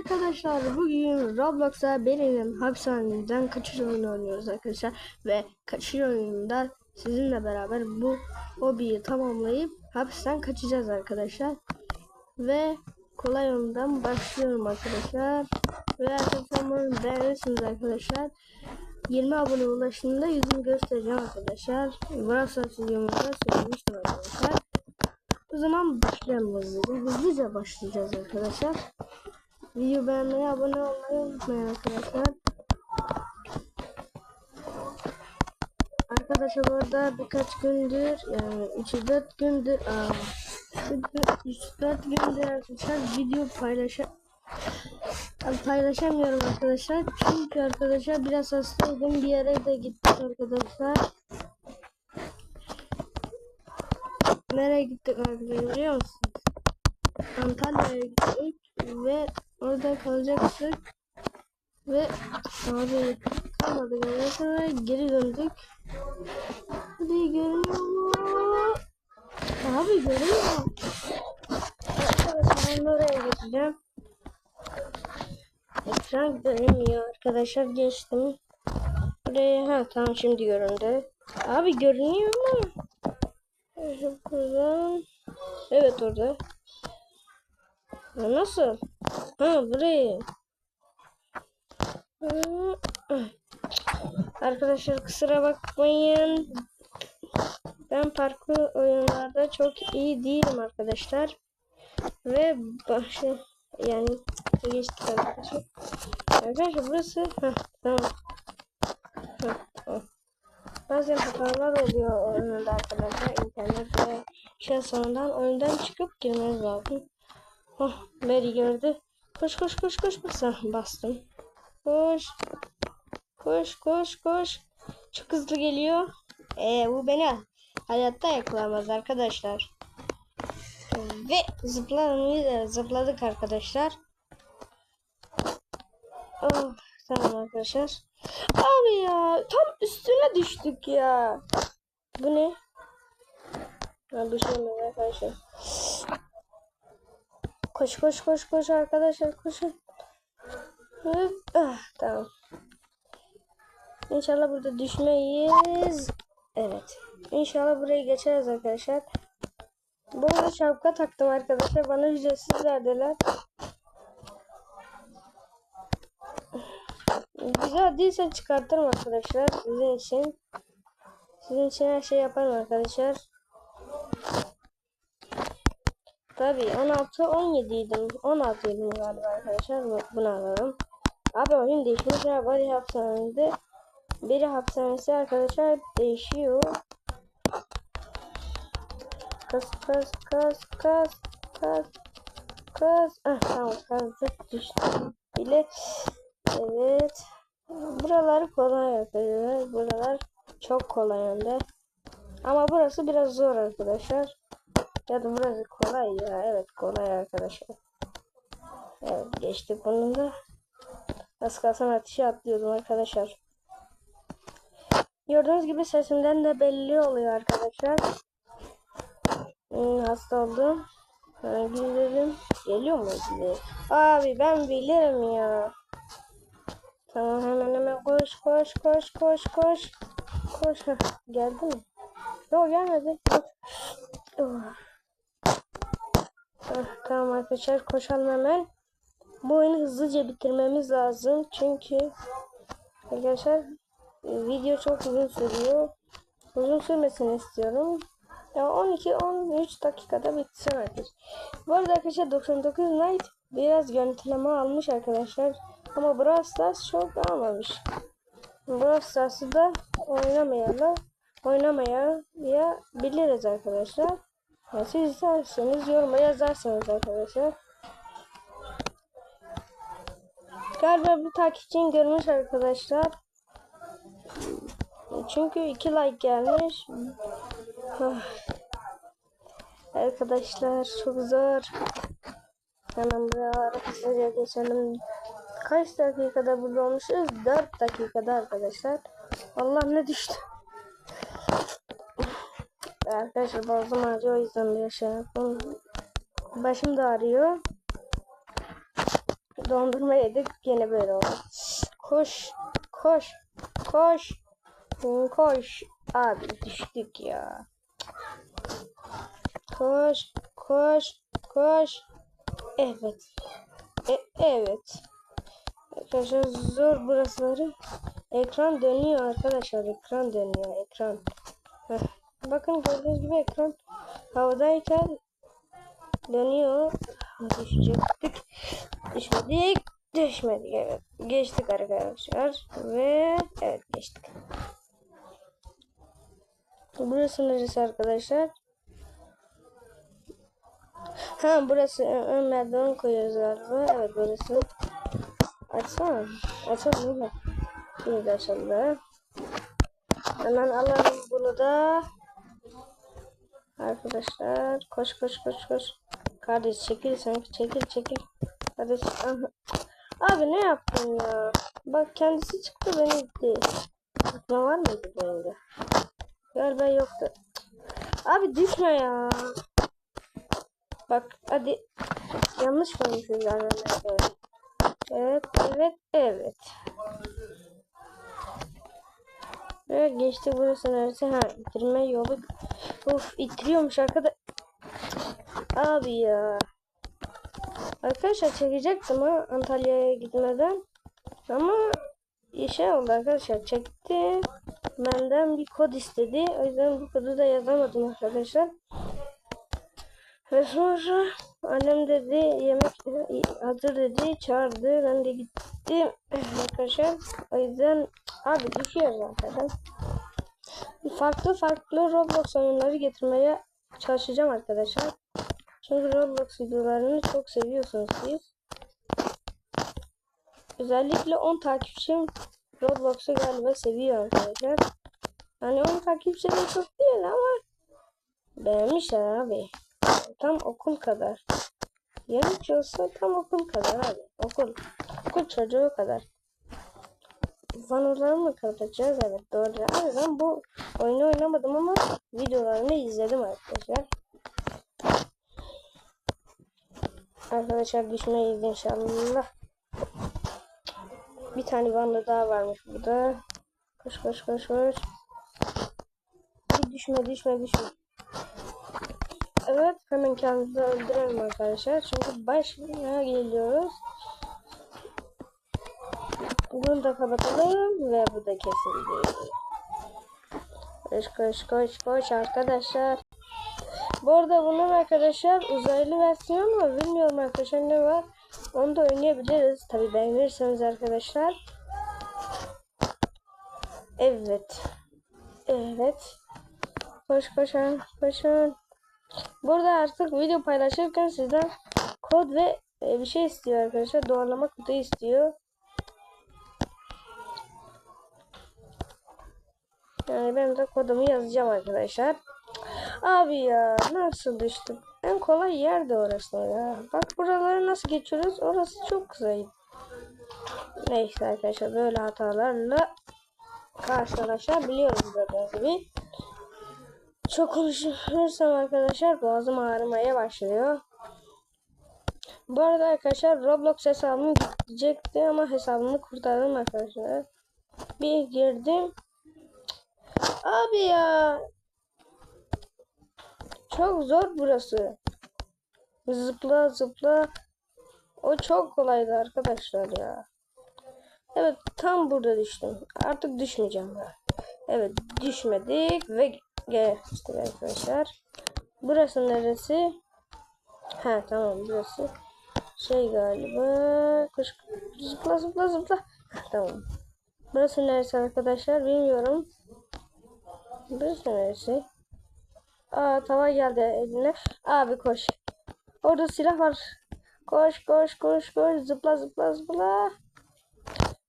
arkadaşlar bugün Roblox'a Beli'nin hapishaneden kaçış oyunu oynuyoruz arkadaşlar. Ve kaçış oyununda sizinle beraber bu hobiyi tamamlayıp hapisten kaçacağız arkadaşlar. Ve kolay oyundan başlıyorum arkadaşlar. Ve arkadaşlar bunu beğenirsiniz arkadaşlar. 20 abone ulaşımda yüzümü göstereceğim arkadaşlar. Brawl videomuzda söylemiştim arkadaşlar. O zaman başlayalım hızlıca başlayacağız arkadaşlar Video beğenmeyi, abone olmayı unutmayın arkadaşlar. Arkadaşlar bu arada birkaç gündür yani 3-4 gündür 3-4 gündür arkadaşlar video paylaşa paylaşamıyorum arkadaşlar. Çünkü arkadaşlar biraz hastaydım. Bir yere de gittik arkadaşlar. Nereye gittik arkadaşlar biliyor musunuz? Antalya'ya gittik ve orada kalacaktık ve abi kalmadık sonra geri döndük. Hadi görünüyor mu? Abi görünüyor. Arkadaşlar ben oraya geçeceğim. Ekran görünmüyor arkadaşlar geçtim. Buraya ha tamam şimdi göründü. Abi görünüyor mu? Buradan. Evet orada. Nasıl? Ha burayı. Arkadaşlar kusura bakmayın. Ben parkur oyunlarda çok iyi değilim arkadaşlar. Ve başı yani geçtik arkadaşlar. Arkadaşlar burası tamam. Bazen hatalar oluyor oyunda arkadaşlar. İnternet ve şey sonundan oyundan çıkıp girmeniz lazım. Oh, Mary gördü. Koş koş koş koş basa bastım. Koş. Koş koş koş. Çok hızlı geliyor. Ee, bu beni hayatta yakalamaz arkadaşlar. Ve zıplamayı zıpladık arkadaşlar. Oh, tamam arkadaşlar. Abi ya tam üstüne düştük ya. Bu ne? Ha, bu şey mi arkadaşlar? Koş koş koş koş arkadaşlar koşun. Ah, tamam. İnşallah burada düşmeyiz. Evet. İnşallah burayı geçeriz arkadaşlar. Bu arada şapka taktım arkadaşlar. Bana ücretsiz verdiler. Güzel değilse çıkartırım arkadaşlar. Sizin için. Sizin için her şey yaparım arkadaşlar. Tabi 16 17 idim. 16 idim galiba arkadaşlar. Bunu alalım. Abi oyun değişmiş ya. Bari hapishanede. Biri hapishanesi arkadaşlar değişiyor. Kas kas kas kas kas kas. Ah tamam kazdık düştü. Bile evet. Buralar kolay arkadaşlar. Buralar çok kolay önde. Ama burası biraz zor arkadaşlar. Ya da burası kolay ya. Evet kolay arkadaşlar. Evet geçtik bunu da. Az kalsın ateşe atlıyordum arkadaşlar. Gördüğünüz gibi sesimden de belli oluyor arkadaşlar. Hmm, hasta oldum. Gidelim. Geliyor mu size? Abi ben bilirim ya. Tamam hemen hemen koş koş koş koş koş. Koş. Geldi mi? Yok gelmedi. Oh. Ah, tamam arkadaşlar koşalım hemen. Bu oyunu hızlıca bitirmemiz lazım. Çünkü arkadaşlar e, video çok uzun sürüyor. Uzun sürmesini istiyorum. Ya 12-13 dakikada bitsin arkadaşlar. Bu arada arkadaşlar 99 Night biraz görüntüleme almış arkadaşlar. Ama Brawl Stars çok almamış. Brawl Stars'ı da oynamayana oynamaya ya biliriz arkadaşlar. Siz isterseniz yoruma yazarsanız arkadaşlar. Galiba bu takipçin görmüş arkadaşlar. Çünkü iki like gelmiş. Ah. Arkadaşlar çok zor. Hemen buralara hızlıca geçelim. Kaç dakikada burada olmuşuz? 4 dakikada arkadaşlar. Allah ne düştü. Arkadaşlar boğazım ağrıyor o yüzden bir şey yapalım. Başım da ağrıyor. Dondurma yedik yine böyle oldu. Koş koş koş koş. Abi düştük ya. Koş koş koş. Evet. E, evet. Arkadaşlar zor burasıları. Ekran dönüyor arkadaşlar. Ekran dönüyor. Ekran. Heh. Bakın gördüğünüz gibi ekran havadayken dönüyor. Düşecektik. Düşmedik. Düşmedik. Evet. Geçtik arkadaşlar. Ve evet geçtik. Burası neresi arkadaşlar? Ha burası ön merdiven koyuyoruz galiba. Evet burası. Açsana. Açalım mı? Bir de açalım. Hemen alalım bunu da. Arkadaşlar koş koş koş koş. Kardeş çekil sen çekil çekil. Kardeş. Abi ne yaptın ya? Bak kendisi çıktı beni gitti. Ne var mıydı bu oyunda? Galiba yoktu. Abi düşme ya. Bak hadi. Yanlış koymuşuz galiba. Evet evet evet. Evet geçti burası neresi? Ha bitirme yolu. Of itiriyormuş arkada. Abi ya. Arkadaşlar çekecektim ha Antalya'ya gitmeden. Ama şey oldu arkadaşlar çekti. Benden bir kod istedi. O yüzden bu kodu da yazamadım arkadaşlar. Ve sonra annem dedi yemek hazır dedi çağırdı. Ben de gittim arkadaşlar. O yüzden abi düşüyor zaten. Farklı farklı Roblox oyunları getirmeye çalışacağım arkadaşlar. Çünkü Roblox videolarını çok seviyorsunuz siz. Özellikle 10 takipçim Roblox'u galiba seviyor arkadaşlar. Hani 10 takipçi de çok değil ama beğenmişler abi. Tam okul kadar. Yanlış olsa tam okul kadar abi. Okul. Okul çocuğu kadar. Vanoları mı kapatacağız? Evet doğru. Abi ben bu oyunu oynamadım ama videolarını izledim arkadaşlar. Arkadaşlar düşmeyiz inşallah. Bir tane vanda daha varmış burada. Koş koş koş koş. Düşme düşme düşme. Evet hemen kendimizi öldürelim arkadaşlar. Çünkü başına geliyoruz. Bunu da kapatalım ve bu da kesildi. Koş koş koş koş arkadaşlar. Bu arada bunun arkadaşlar uzaylı versiyonu var. Bilmiyorum arkadaşlar ne var. Onu da oynayabiliriz. Tabi beğenirseniz arkadaşlar. Evet. Evet. Koş koşun koşun. Burada artık video paylaşırken sizden kod ve e, bir şey istiyor arkadaşlar. Doğrulama kodu istiyor. Yani ben de kodumu yazacağım arkadaşlar. Abi ya nasıl düştüm? En kolay yer de orası ya. Bak buraları nasıl geçiyoruz? Orası çok güzel. Neyse arkadaşlar böyle hatalarla karşılaşabiliyoruz gördüğünüz gibi. Çok konuşursam arkadaşlar boğazım ağrımaya başlıyor. Bu arada arkadaşlar Roblox hesabım gidecekti ama hesabımı kurtardım arkadaşlar. Bir girdim. Abi ya. Çok zor burası. Zıpla zıpla. O çok kolaydı arkadaşlar ya. Evet tam burada düştüm. Artık düşmeyeceğim. Evet düşmedik ve geçtik arkadaşlar. Burası neresi? Ha tamam burası. Şey galiba. Koş, zıpla zıpla zıpla. Tamam. Burası neresi arkadaşlar bilmiyorum. Burası neresi? Aa tava geldi eline. Abi koş. Orada silah var. Koş koş koş koş. Zıpla zıpla zıpla.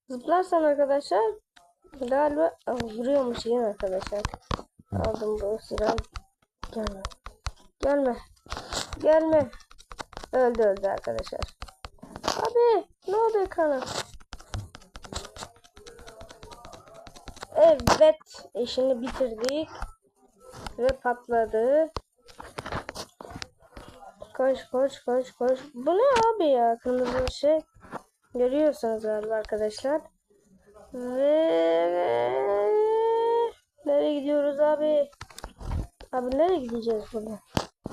Zıplarsan arkadaşlar galiba Aa, vuruyormuş yine arkadaşlar. Aldım bu silahı. Gelme. Gelme. Gelme. Öldü öldü arkadaşlar. Abi ne oldu ekrana? Evet işini bitirdik. Ve patladı. Koş koş koş koş. Bu ne abi ya kırmızı şey. Görüyorsunuz galiba arkadaşlar. Ve nereye gidiyoruz abi? Abi nereye gideceğiz burada?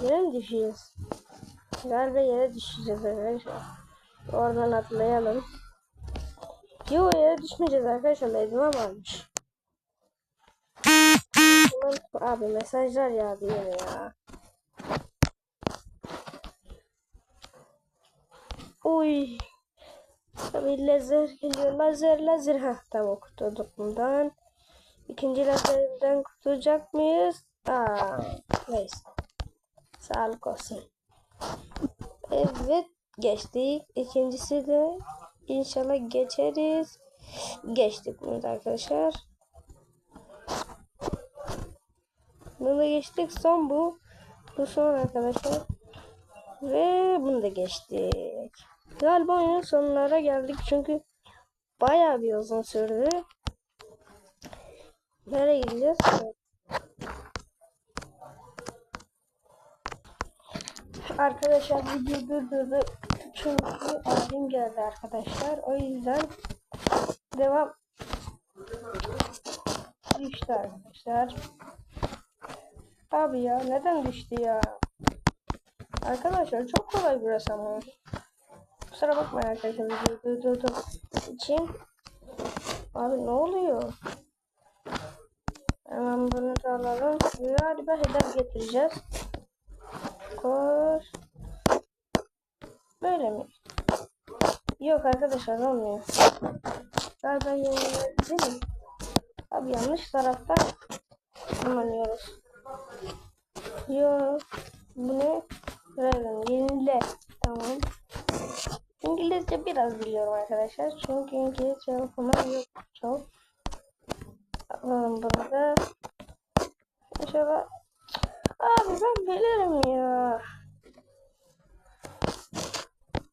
Yere mi düşeceğiz? Galiba yere düşeceğiz arkadaşlar. Oradan atlayalım. Yo yere düşmeyeceğiz arkadaşlar. Merdiven varmış. Abi mesajlar yağdı yine ya. Uy. Tabii lazer geliyor. Lazer lazer. Ha tamam kurtulduk bundan. İkinci lazerden kurtulacak mıyız? Aa, neyse. Sağlık olsun. Evet geçtik. İkincisi de inşallah geçeriz. Geçtik bunu da arkadaşlar. Bunu da geçtik. Son bu. Bu son arkadaşlar. Ve bunu da geçtik. Galiba oyunun sonlara geldik çünkü bayağı bir uzun sürdü. Nereye gideceğiz? Arkadaşlar video durdurdu. Çünkü abim geldi arkadaşlar. O yüzden devam. Düştü arkadaşlar. Abi ya neden düştü ya? Arkadaşlar çok kolay burası ama. Kusura bakmayın arkadaşlar videoyu durdurdum için. Abi ne oluyor? Hemen bunu da alalım. Galiba hedef getireceğiz. Koş. Böyle mi? Yok arkadaşlar olmuyor. Galiba yeni değil mi? Abi yanlış taraftan kullanıyoruz. Yok. Bu ne? Dragon yenile. Tamam. İngilizce biraz biliyorum arkadaşlar. Çünkü İngilizce okumam yok çok. Alalım bunu da. İnşallah. Abi ben bilirim ya.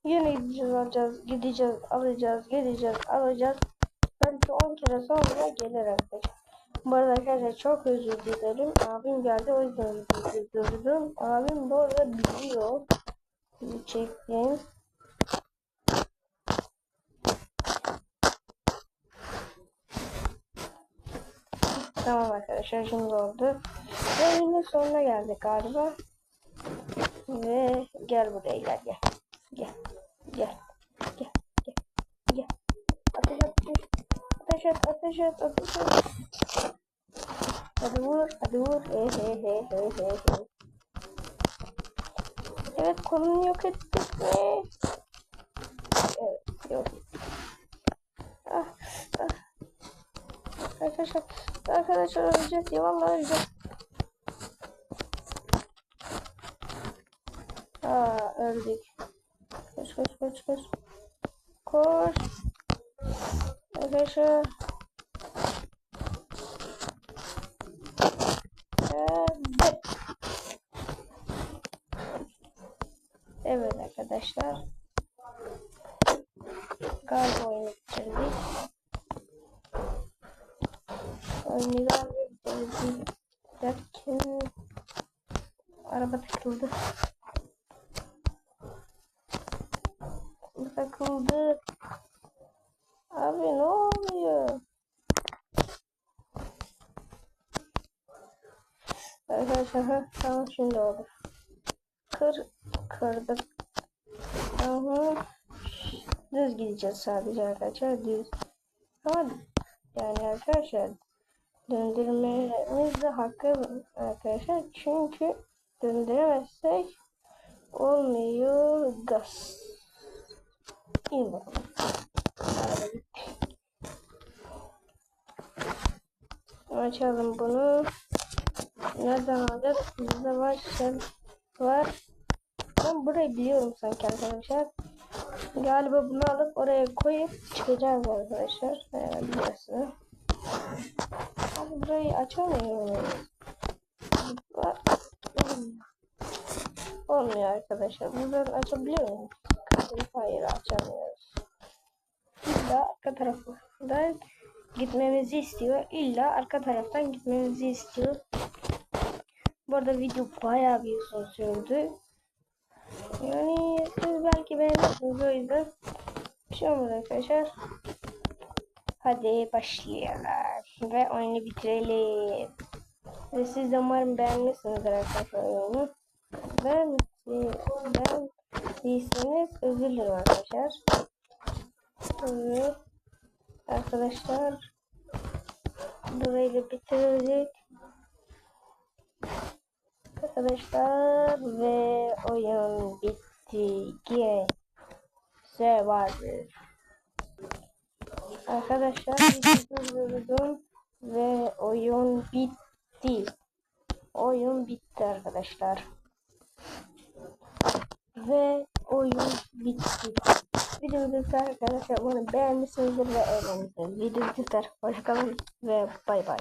Yine gideceğiz alacağız. Gideceğiz alacağız. Gideceğiz alacağız. Belki 10 kere sonra gelir arkadaşlar. Bu arada arkadaşlar çok özür dilerim. Abim geldi o yüzden videoyu durdurdum. Abim bu arada biliyor. Çektim. Tamam arkadaşlar şimdi oldu. Ve yine sonuna geldik galiba. Ve gel buraya gel gel. Gel. Gel. Gel. Gel. Gel. Ateş at. Ateş at. Ateş at. Ateş at. Hadi vur. He he he he he he. Evet konunu yok ettik mi? Evet yok. Ah, ah. Arkadaşlar, arkadaşlar öleceğiz ya vallahi öleceğiz. Aa öldük. Koş koş koş koş. Koş. Arkadaşlar. Evet. Evet arkadaşlar. Galiba oyunu bitirdik. Galiba bitirdik. Derken araba takıldı. Takıldı. Abi ne oluyor? Arkadaşlar tamam şimdi oldu. Kır, kırdık. Aha. Düz gideceğiz sadece arkadaşlar düz. Ama yani arkadaşlar döndürmemiz de hakkı arkadaşlar. Çünkü döndüremezsek olmuyor gaz. İyi. Açalım bunu. Nereden alacağız? Bizde var şey var. Ben burayı biliyorum sanki arkadaşlar. Galiba bunu alıp oraya koyup çıkacağız arkadaşlar. Evet, burası. Abi burayı açamıyorum. Olmuyor arkadaşlar. Buradan açabiliyor muyum? Hayır açamıyoruz. İlla arka taraftan gitmemizi istiyor. İlla arka taraftan gitmemizi istiyor. Bu arada video bayağı bir uzun. Yani siz belki beğenirsiniz o yüzden Bir şey olmadı arkadaşlar. Hadi başlayalım. Ve oyunu bitirelim. Ve siz de umarım beğenmişsinizdir arkadaşlar oyunu. Ben, ben değilseniz özür dilerim arkadaşlar. Evet. Arkadaşlar burayı da bitirdik. Arkadaşlar ve oyun bitti. G Survivor. Arkadaşlar durdurdum ve oyun bitti. Oyun bitti arkadaşlar. Ve oyun bitti. Videomu biter arkadaşlar. Umarım beğenmişsinizdir ve eğlenmişsinizdir. Videomu biter. Hoşçakalın ve bay bay.